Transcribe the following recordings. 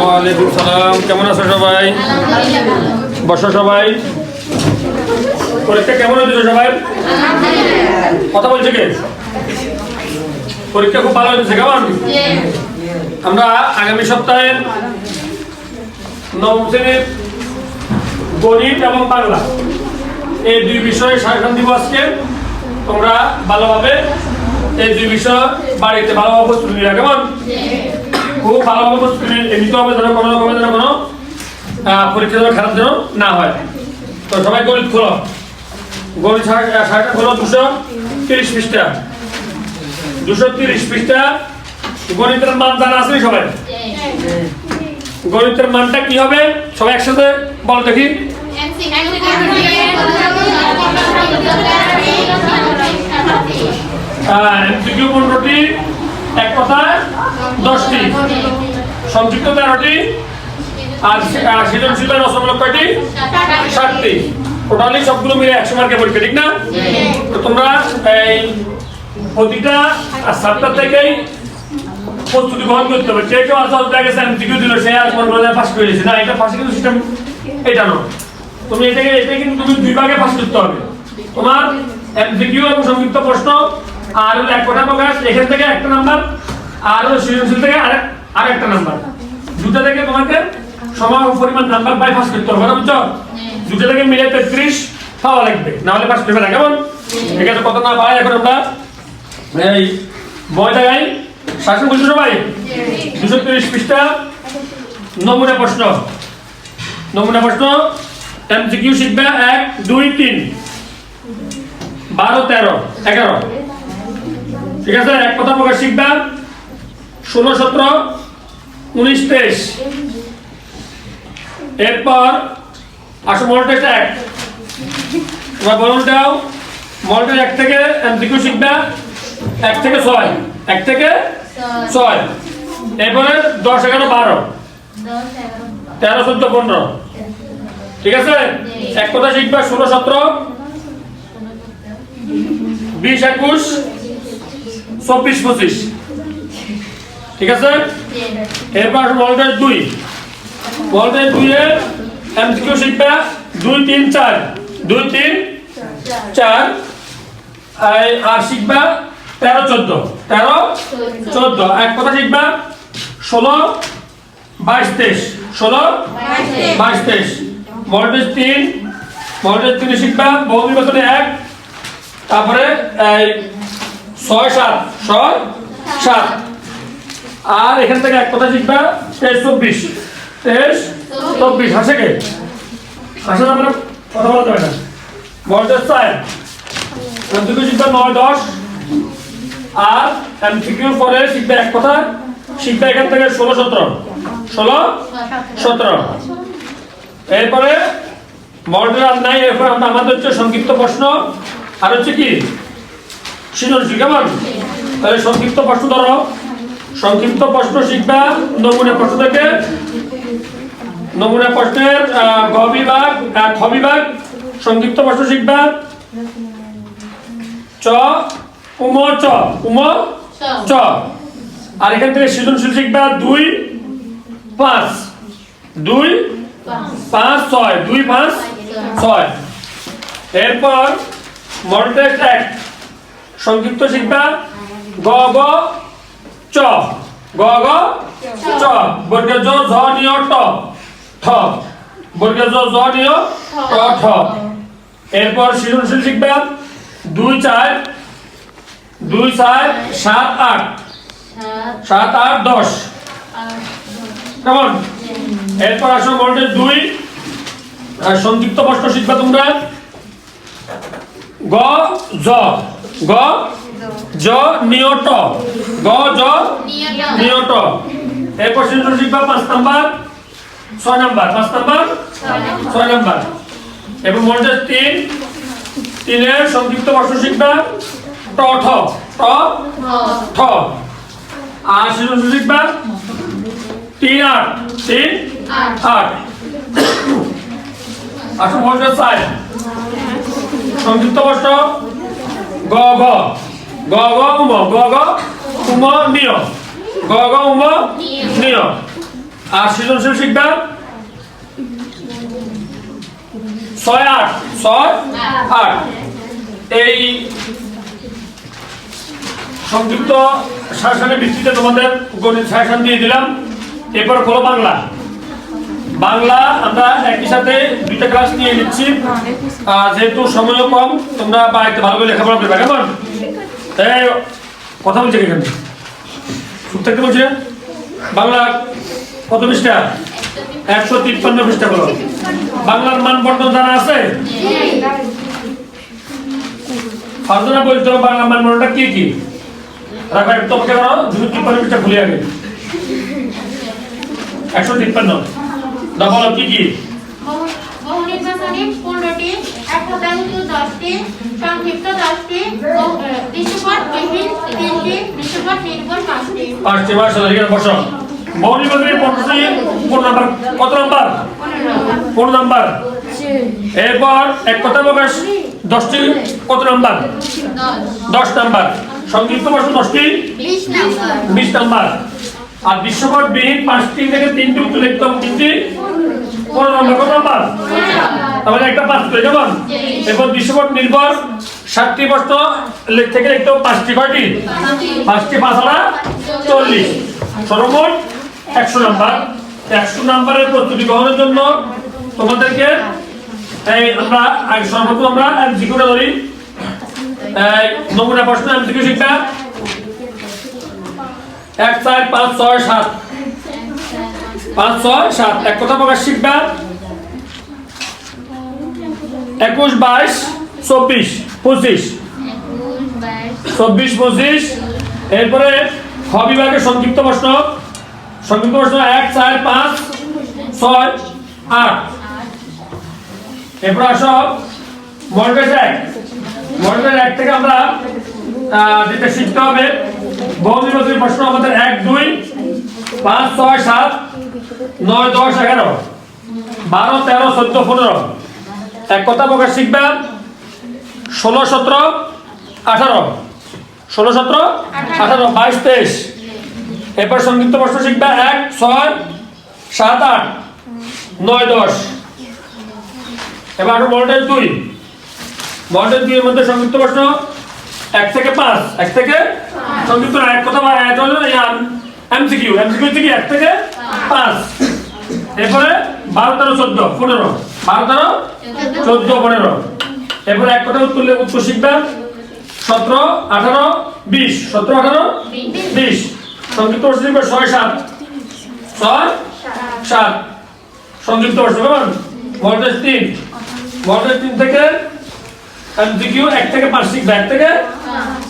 ওয়ালাইকুম সালাম। কেমন আছো সবাই? বসো সবাই। পরীক্ষা কেমন হয়েছে সবাই? কথা বলছে কে? পরীক্ষা খুব ভালো হয়েছে, কেমন? আমরা আগামী সপ্তাহে নবম শ্রেণির গণিত এবং বাংলা এই দুই বিষয়ে সারাখান দিব আজকে। তোমরা ভালোভাবে এই দুই বিষয় বাড়িতে ভালোভাবে প্রস্তুতি নিয়ে কেমন? খুব হবে যেন যেন কোনো পরীক্ষা যেন না হয়। তো সবাই গণিত খোলো। শাখাটা খোলো, দুশো তিরিশ পৃষ্ঠা। দুশো তিরিশ পৃষ্ঠা। গণিতের মান জানা আছে সবাই? গণিতের মানটা কি হবে? সবাই একসাথে বলো দেখি। এমসিকিউ এক দশটি। সংযুক্ত তেরোটি। আর সৃজনশীল রসমূলক কয়টি? ষাটটি টোটালি সবগুলো মিলে একশো মার্কের পরীক্ষা ঠিক না? তো তোমরা এই প্রতিটা সাতটা থেকেই প্রস্তুতি গ্রহণ করতে হবে। কে কেউ আসলে দেখা গেছে এমসিকিউ দিল, সে আর মনে করে পাস করে না, এটা পাশে কিন্তু সিস্টেম এটা নয়। তুমি এটাকে এটা কিন্তু তুমি দুই ভাগে পাস করতে হবে। তোমার এমসিকিউ এবং সংযুক্ত প্রশ্ন আর এক কথা প্রকাশ, এখান থেকে একটা নাম্বার, আর হলো সৃজনশীল থেকে আরেক আরেকটা নাম্বার। দুটো থেকে তোমাকে সমান পরিমাণ নাম্বার বাই পাস করতে হবে, বুঝছ? দুটো থেকে মিলে তেত্রিশ পাওয়া লাগবে। না হলে পাস করবে না, কেমন? আছে, কত না পাই এখন আমরা? এই বয় জায়গায় শাসন বুঝছ সবাই? দুশো তিরিশ পৃষ্ঠা, নমুনা প্রশ্ন। নমুনা প্রশ্ন এমসিকিউ শিখবে এক, দুই, তিন। বারো, তেরো, এগারো। ঠিক আছে এক কথা প্রকাশ শিখবে। ষোলো সতেরো উনিশ তেইশ। এরপর আসো মল টেস্ট এক। তোমার বলুন দাও। মল এক থেকে এমসিকিউ শিখবে। এক থেকে ছয়। এক থেকে ছয়। এরপরে দশ এগারো বারো। তেরো চোদ্দ পনেরো। ঠিক আছে? এক কথা শিখবে। ষোলো সতেরো। বিশ একুশ। চব্বিশ পঁচিশ। ঠিক আছে? এরপর ভোল্টেজ দুই। ভোল্টেজ দুইয়ের এমসিকিউ শিখবে। দুই, তিন, চার। দুই, তিন, চার। আর শিখবা তেরো, চোদ্দ। তেরো, চোদ্দ। এক কথা শিখবা। ষোলো, বাইশ, তেইশ। ষোলো, বাইশ, তেইশ। ভোল্টেজ তিন। ভোল্টেজ তিন শিখবা। বহু নির্বাচনে এক। তারপরে ছয় সাত ছয় সাত। আর এখান থেকে এক কথা শিখবা, তেইশ চব্বিশ। তেইশ চব্বিশ, হাসে কে? হাসে না মানে কথা বলা যাবে না। ভোল্টেজ চার। এমসিকিউ শিখবা নয়, দশ। আর এমসিকিউর পরে শিখবে এক কথা, শিখবে এখান থেকে ষোলো, সতেরো। ষোলো, সতেরো। এরপরে মডেল আর নাই, এরপর আমাদের হচ্ছে সংক্ষিপ্ত প্রশ্ন। আর হচ্ছে কি? সৃজনশীল কেমন তাহলে সংক্ষিপ্ত প্রশ্ন ধরো। সংক্ষিপ্ত প্রশ্ন শিখবা নমুনা প্রশ্ন থেকে। নমুনা প্রশ্নের গ বিভাগ খ বিভাগ সংক্ষিপ্ত প্রশ্ন শিখবা। চ, উম চ উম, চ। আর এখান থেকে সৃজনশীল শিখবা দুই, পাঁচ। দুই, পাঁচ, ছয়। দুই, পাঁচ, ছয়। এরপর মডেল টেস্ট এক। সংক্ষিপ্ত শিখবা গ গ, চ। গ গ, চ। বর্গের জ, ঝ নিয় ট। ঠ। বর্গের জ জ নিয় ট, ঠ। এরপর সৃজনশীল শিখবা দুই চার দুই চার, সাত আট। সাত আট, দশ। কেমন এরপর আসো ভোল্টেজ দুই। সংযুক্ত প্রশ্ন শিখবা তোমরা। গ জ গ, জ নিয়ট গ, জ নিয়ট এরপর সৃজন শিখবা পাঁচ নাম্বার, ছয় নাম্বার। পাঁচ নাম্বার? ছয় নাম্বার। এবং ভোল্টেজ তিন। তিনের সংযুক্ত প্রশ্ন শিখবা ট, ঠ। ট? ঠ। আর সৃজন শিখবা তিন আট। তিন? আট। আসুন ভোল্টেজ চাই সংযুক্ত প্রশ্ন। গ গ গ গ উম গ গ উম, নিয়। গ গ উম নিয়ম আর সৃজনশীল শিখবা? ছয় আট ছয় আট। এই সংযুক্ত শাসনের ভিত্তিতে তোমাদের গণিত শাসন দিয়ে দিলাম। এরপর হলো বাংলা। বাংলা আমরা একই সাথে দুইটা ক্লাস নিয়ে নিচ্ছি। যেহেতু সময়ও কম, তোমরা বাড়িতে ভালো করে লেখাপড়া করবে, কেমন? এই, কথা বলছে এখানে? চুপ থাকতে বলছে? বাংলা কত পৃষ্ঠা? একশো তিপ্পান্ন পৃষ্ঠা বলো। বাংলার মান বর্তন জানা আছে? ফারদানা বলতে বাংলা মান বর্ণটা কি কি? রাখা তোমাকে করো দুশো তিপ্পান্ন পৃষ্ঠা খুলে আগে। একশো তিপ্পান্ন। দা বলো কি কি? বহু নির্বাচনী পনেরোটি এক শতাংশ দশটি সংক্ষিপ্ত দশটি দৃশ্যপট বিহীন তিনটি দৃশ্যপট নির্ভর পাঁচটি। পাঁচটি মাস এখানে বসো। বহু নির্বাচনী পঞ্চাশটি কোন নাম্বার? কত নাম্বার? কোন নাম্বার? এরপর এক কথা প্রকাশ দশটি কত নাম্বার? দশ নাম্বার। সংক্ষিপ্ত বর্ষ দশটি? বিশ নাম্বার। আর বিশ্বকট বিহীন পাঁচটি থেকে তিনটি উত্তর লিখতে হবে তিনটি? পনেরো নাম্বার কত নাম্বার। তাহলে একটা পাঁচ করে যেমন এরপর বিশ্বকট নির্ভর ষাটটি প্রশ্ন থেকে লিখতে পাঁচটি কয়টি? পাঁচটি। পাঁচ হাজার চল্লিশ। সর্বমোট একশো নাম্বার। একশো নাম্বারের প্রস্তুতি গ্রহণের জন্য তোমাদেরকে এই আমরা আগে সর্বপ্রথম আমরা এমসিকিউটা ধরি। নমুনা প্রশ্ন এমসিকিউ শিক্ষা। এক চার পাঁচ ছয় সাত। পাঁচ, ছয়, সাত। এক কথা প্রকাশ শিখবা। একুশ, বাইশ, চব্বিশ, পঁচিশ। চব্বিশ, পঁচিশ। এরপরে খ বিভাগের সংক্ষিপ্ত প্রশ্ন। সংক্ষিপ্ত প্রশ্ন এক, চার, পাঁচ, ছয়, আট। এরপর আসো। মডেল এক। মডেল এক থেকে আমরা যেটা শিখতে হবে, বহু নির্বাচনী প্রশ্ন আমাদের এক, দুই, পাঁচ, ছয়, সাত। নয়, দশ, এগারো। বারো, তেরো, চোদ্দ, পনেরো। এক কথা প্রকাশ শিখবা। ষোলো, সতেরো, আঠারো। ষোলো, সতেরো, আঠারো, বাইশ, তেইশ। এরপর সংক্ষিপ্ত প্রশ্ন শিখবা। এক, ছয়, সাত, আট, নয়, দশ। এবার মডেল দুই। মডেল দুই এর মধ্যে সংক্ষিপ্ত প্রশ্ন। এক থেকে পাঁচ। এক থেকে সংক্ষিপ্ত এক কথা বা এক হলো এমসিকিউ। এমসিকিউ থেকে এক থেকে পাঁচ। এরপরে বারো, তেরো, চোদ্দ, পনেরো। বারো, তেরো, চোদ্দ, পনেরো। এরপরে এক কথা উত্তর উত্তর শিখবা। সতেরো, আঠারো, বিশ। সতেরো, আঠারো, বিশ। সংক্ষিপ্ত প্রশ্ন শিখবে ছয়, সাত। ছয়, সাত। সংক্ষিপ্ত প্রশ্ন কেমন ভোল্টেজ তিন। ভোল্টেজ তিন থেকে এমসিকিউ এক থেকে পাঁচ শিখবে। এক থেকে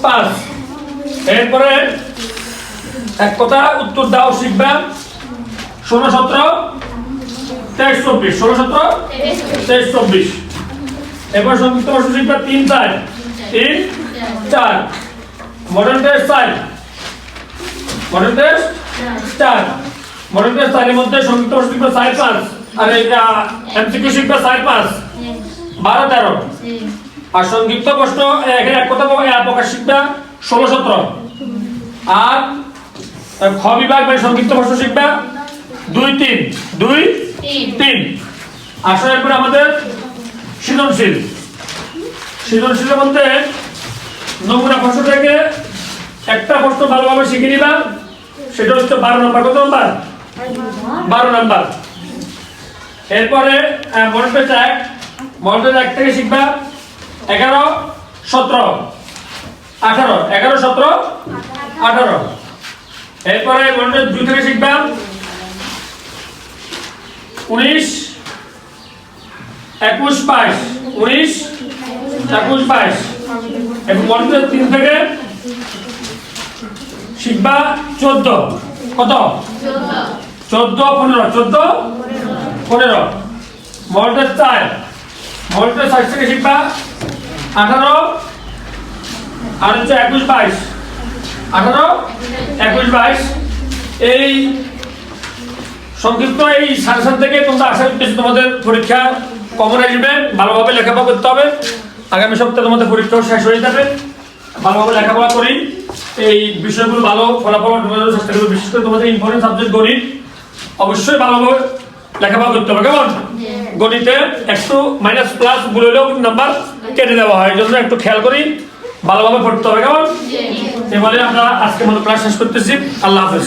পাঁচ। এরপরে এক কথা উত্তর দাও, শিখবে। ষোলো সতেরো, তেইশ চব্বিশ। ষোলো সতেরো, তেইশ চব্বিশ। এবার সংযুক্ত বর্ষ শিক্ষা তিন চার। তিন, চার। মডার্ন টেস্ট চার। মডার্ন টেস্ট চার। মডার্ন টেস্ট চারের মধ্যে সংযুক্ত বর্ষ শিক্ষা চার পাঁচ। আর এটা এমসিকিউ শিক্ষা চার পাঁচ। বারো, তেরো। আর সংক্ষিপ্ত প্রশ্ন এখানে এক কথা প্রকাশ শিক্ষা ষোলো সতেরো। আর খ বিভাগ মানে সংক্ষিপ্ত প্রশ্ন শিক্ষা দুই তিন দুই তিন। আসলে এরপরে আমাদের সৃজনশীল। সৃজনশীলের মধ্যে নমুনা প্রশ্ন থেকে একটা প্রশ্ন ভালোভাবে শিখে নিবা। সেটা হচ্ছে বারো নম্বর। কত নম্বর? বারো নম্বর। এরপরে মডেল এক মডেল এক থেকে শিখবা। এগারো সতেরো আঠারো। এগারো সতেরো আঠারো। এরপরে মডেল দুই থেকে শিখবা। উনিশ, একুশ, বাইশ। উনিশ, একুশ, বাইশ। এবং মডেল তিন থেকে শিখবা চোদ্দ। কত? চোদ্দ, পনেরো। চোদ্দ, পনেরো। মডেল চার। মডেল চার থেকে শিখবা আঠারো। আর হচ্ছে একুশ, বাইশ। আঠারো, একুশ, বাইশ। এই সংক্ষিপ্ত এই সাজেশন থেকে তোমরা আশা করতেছি তোমাদের পরীক্ষা কমন আসবে ভালোভাবে লেখাপড়া করতে হবে। আগামী সপ্তাহে তোমাদের পরীক্ষাও শেষ হয়ে যাবে। ভালোভাবে লেখাপড়া করি। এই বিষয়গুলো ভালো ফলাফল অর্জন চেষ্টা করবে। বিশেষ করে তোমাদের ইম্পর্টেন্ট সাবজেক্ট গণিত। অবশ্যই ভালোভাবে লেখাপড়া করতে হবে। কেমন? গণিতে একটু মাইনাস প্লাস গুলোলেও নাম্বার কেটে দেওয়া হয়। এই জন্য একটু খেয়াল করি। ভালোভাবে পড়তে হবে। কেমন? এবারে আমরা আজকে মতো ক্লাস শেষ করতেছি। আল্লাহ হাফেজ।